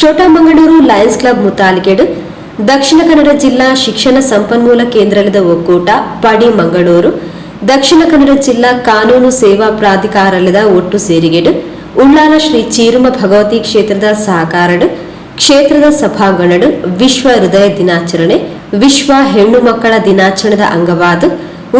ಚೋಟಮಂಗಳೂರು Lions club ಮುತಾಲಿಗೆಡ್, Dakshina Kannada ಜಿಲ್ಲಾ ಶಿಕ್ಷಣ ಸಂಪನ್ಮೂಲ ಕೇಂದ್ರದ ಒಕ್ಕೂಟ ಪಡಿ ಮಂಗಳೂರು ದಕ್ಷಿಣ ಕನ್ನಡ ಜಿಲ್ಲಾ ಕಾನೂನು ಸೇವಾ ಪ್ರಾಧಿಕಾರಲದ ಒಟ್ಟು ಸೇರಿಗೆಡು, ಉಳ್ಳಾಲ ಶ್ರೀ ಚೀರುಮ ಭಗವತಿ ಕ್ಷೇತ್ರದ ಸಹಕಾರಡು ಕ್ಷೇತ್ರದ ಸಭಾಂಗಣಡು, ವಿಶ್ವ ಹೃದಯ ದಿನಾಚರಣೆ, ವಿಶ್ವ ಹೆಣ್ಣು ಮಕ್ಕಳ ದಿನಾಚರಣೆದ ಅಂಗವಾದ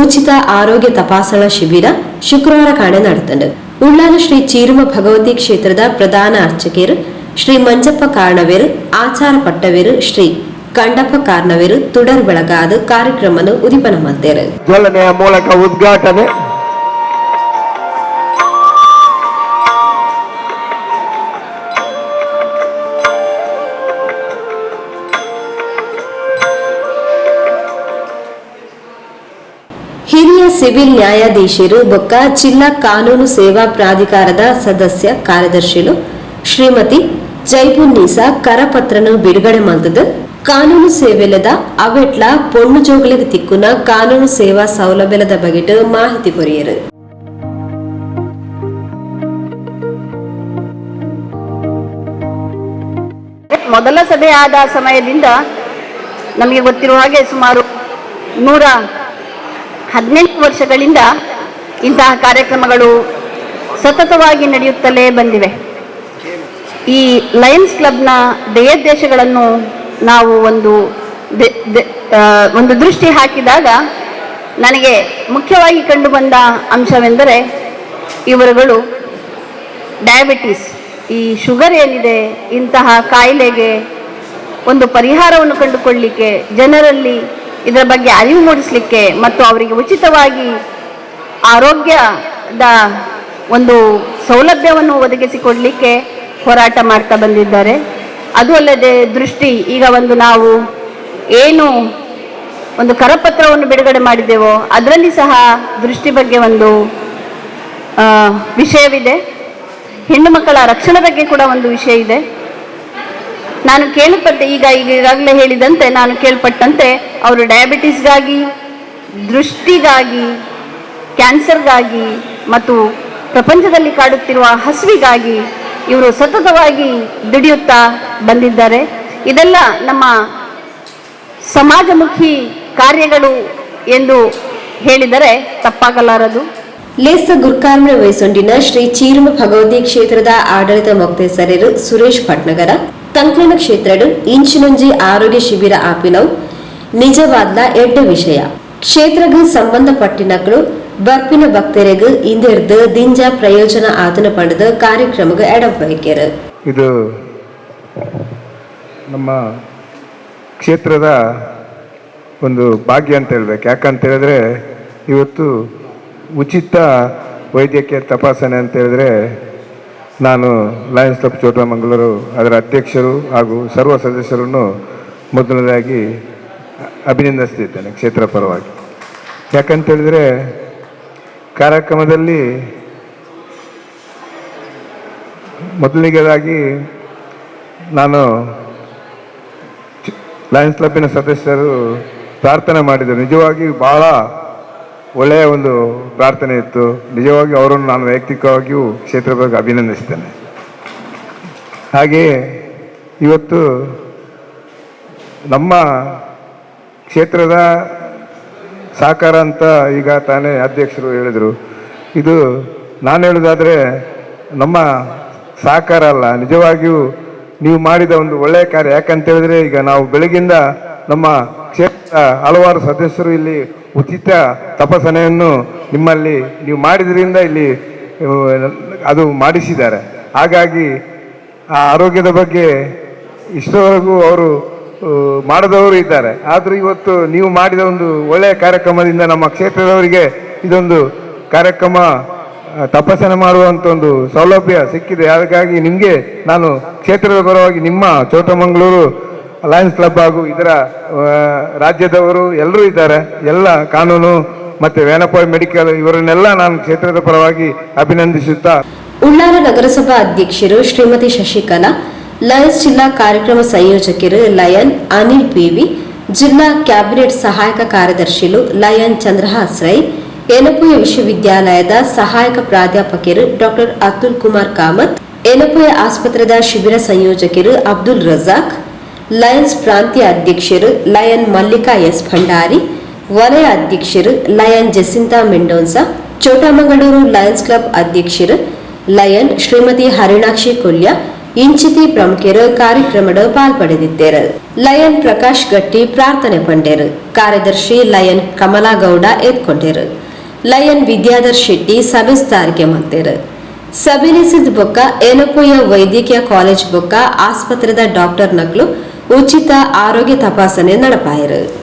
ಉಚಿತ ಆರೋಗ್ಯ ತಪಾಸಣಾ ಶಿಬಿರ ಶುಕ್ರವಾರ ಕಾಣೆ ನಡೆತಂಡು ಉಳ್ಳಾಲ ಶ್ರೀ ಚೀರುಮ ಭಗವತಿ ಕ್ಷೇತ್ರದ ಪ್ರಧಾನ ಅರ್ಚಕರು ಶ್ರೀ ಮಂಜಪ್ಪ ಕಾರಣವೇರು ಆಚಾರ ಪಟ್ಟವೇರು ಶ್ರೀ ಕಂಡಪ್ಪ ಕಾರಣವೇರು ತುಡರ್ ಬೆಳಗಾದ ಕಾರ್ಯಕ್ರಮವನ್ನು ಉದಿಪನ ಮಾಡ್ತಾರೆ ಜ್ವಲನೆಯ ಮೂಲಕ ಉದ್ಘಾಟನೆ. ಹಿರಿಯ ಸಿವಿಲ್ ನ್ಯಾಯಾಧೀಶರು ಬೊಕ್ಕ ಜಿಲ್ಲಾ ಕಾನೂನು ಸೇವಾ ಪ್ರಾಧಿಕಾರದ ಸದಸ್ಯ ಕಾರ್ಯದರ್ಶಿಲು ಶ್ರೀಮತಿ ಜೈಬುನ್ನೀಸಾ ಕರಪತ್ರನು ಬಿಡುಗಡೆ ಮಾಡಿದ ಕಾನೂನು ಸೇವೆಲದ ಅವೆಟ್ಲ ಪೊಣ್ಣು ಜೋಗಲಿಗೆ ತಿಕ್ಕುನ ಕಾನೂನು ಸೇವಾ ಸೌಲಭ್ಯದ ಬಗೆಟ್ ಮಾಹಿತಿ ಕೊರಿಯರು. ಮೊದಲ ಸಭೆ ಆದ ಸಮಯದಿಂದ ನಮಗೆ ಗೊತ್ತಿರುವ ಹಾಗೆ ಸುಮಾರು ನೂರ ಹದಿನೆಂಟು ವರ್ಷಗಳಿಂದ ಇಂತಹ ಕಾರ್ಯಕ್ರಮಗಳು ಸತತವಾಗಿ ನಡೆಯುತ್ತಲೇ ಬಂದಿವೆ. ಈ ಲಯನ್ಸ್ ಕ್ಲಬ್ನ ಧ್ಯೇಯೋದ್ದೇಶಗಳನ್ನು ನಾವು ಒಂದು ಒಂದು ದೃಷ್ಟಿ ಹಾಕಿದಾಗ ನನಗೆ ಮುಖ್ಯವಾಗಿ ಕಂಡುಬಂದ ಅಂಶವೆಂದರೆ ಇವರುಗಳು ಡಯಾಬಿಟೀಸ್. ಈ ಶುಗರ್ ಏನಿದೆ, ಇಂತಹ ಕಾಯಿಲೆಗೆ ಒಂದು ಪರಿಹಾರವನ್ನು ಕಂಡುಕೊಳ್ಳಲಿಕ್ಕೆ ಜನರಲ್ಲಿ ಇದರ ಬಗ್ಗೆ ಅರಿವು ಮೂಡಿಸಲಿಕ್ಕೆ ಮತ್ತು ಅವರಿಗೆ ಉಚಿತವಾಗಿ ಆರೋಗ್ಯದ ಒಂದು ಸೌಲಭ್ಯವನ್ನು ಒದಗಿಸಿಕೊಡಲಿಕ್ಕೆ ಹೋರಾಟ ಮಾಡ್ತಾ ಬಂದಿದ್ದಾರೆ. ಅದು ಅಲ್ಲದೆ ದೃಷ್ಟಿ, ಈಗ ಒಂದು ನಾವು ಏನು ಒಂದು ಕರಪತ್ರವನ್ನು ಬಿಡುಗಡೆ ಮಾಡಿದ್ದೆವೋ ಅದರಲ್ಲಿ ಸಹ ದೃಷ್ಟಿ ಬಗ್ಗೆ ಒಂದು ವಿಷಯವಿದೆ. ಹೆಣ್ಣು ಮಕ್ಕಳ ರಕ್ಷಣೆ ಬಗ್ಗೆ ಕೂಡ ಒಂದು ವಿಷಯ ಇದೆ. ನಾನು ಕೇಳಪಟ್ಟೆ ಈಗ ಈಗ ಈಗಾಗಲೇ ಹೇಳಿದಂತೆ, ನಾನು ಕೇಳ್ಪಟ್ಟಂತೆ, ಅವರು ಡಯಾಬಿಟಿಸ್ಗಾಗಿ ದೃಷ್ಟಿಗಾಗಿ ಕ್ಯಾನ್ಸರ್ಗಾಗಿ ಮತ್ತು ಪ್ರಪಂಚದಲ್ಲಿ ಕಾಡುತ್ತಿರುವ ಹಸಿವಿಗಾಗಿ ಇವರು ಸತತವಾಗಿ ದುಡಿಯುತ್ತಾ ಬಂದಿದ್ದಾರೆ. ಇದೆಲ್ಲ ನಮ್ಮ ಸಮಾಜಮುಖಿ ಕಾರ್ಯಗಳು ಎಂದು ಹೇಳಿದರೆ ತಪ್ಪಾಗಲಾರದು. ಲೇಸ ಗುರ್ಕಾರ್ಮೆ ವಯಸ್ಸೊಂಡಿನ ಶ್ರೀ ಚೀರ್ಮ ಭಗವತಿ ಕ್ಷೇತ್ರದ ಆಡಳಿತ ಮೊಕ್ತೇಸರರು ಸುರೇಶ್ ಪಟ್ನಗರ ತಂಕ್ರಣ ಕ್ಷೇತ್ರಡು ಇಂಚಿನೊಂಜಿ ಆರೋಗ್ಯ ಶಿಬಿರ ಆಪಿನವು ನಿಜವಾದ ಎಡ್ಡ ವಿಷಯ. ಕ್ಷೇತ್ರಗೂ ಸಂಬಂಧಪಟ್ಟಿನಗಳು ಬರ್ಪಿನ ಭಕ್ತರಿಗೆ ಇಂದಿರ್ದು ದಿಂಜ ಪ್ರಯೋಜನ ಆತನ ಪಡೆದ ಕಾರ್ಯಕ್ರಮಗ ಎಡಬಯಕೆರು ಇದು ನಮ್ಮ ಕ್ಷೇತ್ರದ ಒಂದು ಭಾಗ್ಯ ಅಂತ ಹೇಳ್ಬೇಕು. ಯಾಕಂತ ಹೇಳಿದ್ರೆ ಇವತ್ತು ಉಚಿತ ವೈದ್ಯಕೀಯ ತಪಾಸಣೆ ಅಂತ ಹೇಳಿದ್ರೆ ನಾನು ಲಯನ್ಸ್ ಕ್ಲಬ್ ಚೋಟಮಂಗಳೂರು ಅದರ ಅಧ್ಯಕ್ಷರು ಹಾಗೂ ಸರ್ವ ಸದಸ್ಯರನ್ನು ಮೊದಲನೇದಾಗಿ ಅಭಿನಂದಿಸ್ತಿದ್ದೇನೆ ಕ್ಷೇತ್ರ ಪರವಾಗಿ. ಯಾಕಂತ ಹೇಳಿದ್ರೆ ಕಾರ್ಯಕ್ರಮದಲ್ಲಿ ಮೊದಲಿಗೆದಾಗಿ ನಾನು ಲಯನ್ಸ್ ಕ್ಲಬ್ಬಿನ ಸದಸ್ಯರು ಪ್ರಾರ್ಥನೆ ಮಾಡಿದರು. ನಿಜವಾಗಿ ಬಹಳ ಒಳ್ಳೆಯ ಒಂದು ಪ್ರಾರ್ಥನೆ ಇತ್ತು. ನಿಜವಾಗಿ ಅವರನ್ನು ನಾನು ವೈಯಕ್ತಿಕವಾಗಿಯೂ ಕ್ಷೇತ್ರ ಬಗ್ಗೆ ಅಭಿನಂದಿಸ್ತೇನೆ. ಹಾಗೆಯೇ ಇವತ್ತು ನಮ್ಮ ಕ್ಷೇತ್ರದ ಸಹಕಾರ ಅಂತ ಈಗ ತಾನೇ ಅಧ್ಯಕ್ಷರು ಹೇಳಿದರು. ಇದು ನಾನು ಹೇಳೋದಾದರೆ ನಮ್ಮ ಸಹಕಾರ ಅಲ್ಲ, ನಿಜವಾಗಿಯೂ ನೀವು ಮಾಡಿದ ಒಂದು ಒಳ್ಳೆಯ ಕಾರ್ಯ. ಯಾಕಂತ ಹೇಳಿದ್ರೆ ಈಗ ನಾವು ಬೆಳಗಿಂದ ನಮ್ಮ ಕ್ಷೇತ್ರದ ಹಲವಾರು ಸದಸ್ಯರು ಇಲ್ಲಿ ಉಚಿತ ತಪಾಸಣೆಯನ್ನು ನಿಮ್ಮಲ್ಲಿ ನೀವು ಮಾಡಿದ್ರಿಂದ ಇಲ್ಲಿ ಅದು ಮಾಡಿಸಿದ್ದಾರೆ. ಹಾಗಾಗಿ ಆ ಆರೋಗ್ಯದ ಬಗ್ಗೆ ಇಷ್ಟವರೆಗೂ ಅವರು ಮಾಡದವರು ಇದ್ದಾರೆ. ಆದರೂ ಇವತ್ತು ನೀವು ಮಾಡಿದ ಒಂದು ಒಳ್ಳೆಯ ಕಾರ್ಯಕ್ರಮದಿಂದ ನಮ್ಮ ಕ್ಷೇತ್ರದವರಿಗೆ ಇದೊಂದು ಕಾರ್ಯಕ್ರಮ ತಪಾಸಣೆ ಮಾಡುವಂಥ ಒಂದು ಸೌಲಭ್ಯ ಸಿಕ್ಕಿದೆ. ಅದಕ್ಕಾಗಿ ನಿಮಗೆ ನಾನು ಕ್ಷೇತ್ರದ ಪರವಾಗಿ ನಿಮ್ಮ ಚೋಟಮಂಗಳೂರು ಲಯನ್ಸ್ ಕ್ಲಬ್ ಹಾಗೂ ಇದರ ರಾಜ್ಯದವರು ಎಲ್ಲರೂ ಇದ್ದಾರೆ. ಎಲ್ಲ ಕಾನೂನು ಮತ್ತು ವೇಣಪಾಯ್ ಮೆಡಿಕಲ್ ಇವರನ್ನೆಲ್ಲ ನಾನು ಕ್ಷೇತ್ರದ ಪರವಾಗಿ ಅಭಿನಂದಿಸುತ್ತಾ ಉಳ್ಳಾಲ ನಗರಸಭಾ ಅಧ್ಯಕ್ಷರು ಶ್ರೀಮತಿ ಶಶಿಕಲಾ ಲಯನ್ಸ್ ಜಿಲ್ಲಾ ಕಾರ್ಯಕ್ರಮ ಸಂಯೋಜಕರು ಲಯನ್ ಅನಿಲ್ ಪಿವಿ ಜಿಲ್ಲಾ ಕ್ಯಾಬಿನೆಟ್ ಸಹಾಯಕ ಕಾರ್ಯದರ್ಶಿಲು ಲಯನ್ ಚಂದ್ರಹಾಸ್ ರೈ ಯನಪುಯ ವಿಶ್ವವಿದ್ಯಾಲಯದ ಸಹಾಯಕ ಪ್ರಾಧ್ಯಾಪಕರು ಡಾಕ್ಟರ್ ಅತುಲ್ ಕುಮಾರ್ ಕಾಮತ್ ಏನಪುಯ ಆಸ್ಪತ್ರೆದ ಶಿಬಿರ ಸಂಯೋಜಕರು ಅಬ್ದುಲ್ ರಜಾಕ್, ಲಯನ್ಸ್ ಪ್ರಾಂತೀಯ ಅಧ್ಯಕ್ಷರು ಲಯನ್ ಮಲ್ಲಿಕಾ ಎಸ್ ಭಂಡಾರಿ, ವಲಯ ಅಧ್ಯಕ್ಷರು lion Jacintha Mendonca Chotamangaluru lions club ಅಧ್ಯಕ್ಷರು ಲಯನ್ ಶ್ರೀಮತಿ ಹರಿಣಾಕ್ಷಿ ಕೊಲ್ಯ ಇಂಚಿತಿ ಪ್ರಮುಖರು ಕಾರ್ಯಕ್ರಮದ ಪಾಲ್ಪಡೆದಿದ್ದರು. ಲಯನ್ ಪ್ರಕಾಶ್ ಗಟ್ಟಿ ಪ್ರಾರ್ಥನೆ ಪಂಡರು. ಕಾರ್ಯದರ್ಶಿ ಲಯನ್ ಕಮಲಾಗೌಡ ಎತ್ಕೊಂಡರು. ಲಯನ್ ವಿದ್ಯಾಧರ್ ಶೆಟ್ಟಿ ಸಭೆಸ್ತಾರಿಗೆ ಮಂತೇರು ಸಭೆಲಿಸಿದ ಬೊಕ್ಕ ಏನಪ್ಪಯ್ಯ ವೈದ್ಯಕೀಯ ಕಾಲೇಜ್ ಬೊಕ್ಕ ಆಸ್ಪತ್ರೆದ ಡಾಕ್ಟರ್ ನಕ್ಲು ಉಚಿತ ಆರೋಗ್ಯ ತಪಾಸಣೆ ನಡಪಾಯರು.